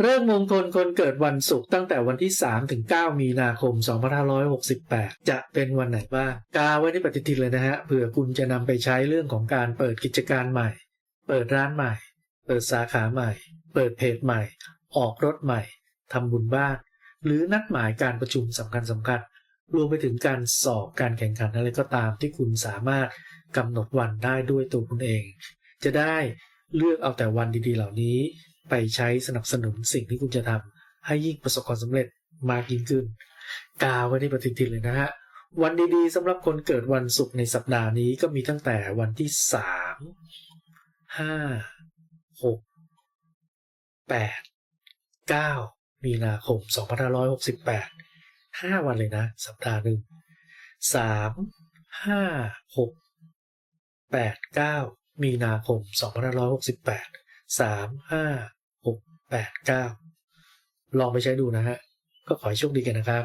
เริ่มมงคลคนเกิดวันศุกร์ตั้งแต่วันที่ 3 ถึง 9 มีนาคม 2568 จะเป็นวันไหนบ้างกาไว้ในปฏิทินเลยนะฮะเผื่อคุณจะนำไปใช้เรื่องของการเปิดกิจการใหม่ เปิดร้านใหม่ เปิดสาขาใหม่ เปิดเพจใหม่ ออกรถใหม่ทำบุญบ้าน หรือนัดหมายการประชุมสำคัญสำคัญรวมไปถึงการสอบการแข่งขันอะไรก็ตามที่คุณสามารถกำหนดวันได้ด้วยตัวคุณเอง จะได้เลือกเอาแต่วันดีๆ เหล่านี้ ไปใช้สนับสนุนสิ่งที่คุณจะทำให้ยิ่งประสบความสำเร็จมากยิ่งขึ้น กาวไว้ในปฏิทินเลยนะฮะ วันดีๆสำหรับคนเกิดวันศุกร์ในสัปดาห์นี้ก็มีตั้งแต่วันที่สามห้าหกแปดเก้ามีนาคมสองพันห้าร้อยหกสิบแปดห้าวันเลยนะ สัปดาห์หนึ่งสามห้าหกแปดเก้ามีนาคมสองพันห้าร้อยหกสิบแปดสามห้า แปดเก้าลองไปใช้ดูนะฮะ ก็ขอให้โชคดีกันนะครับ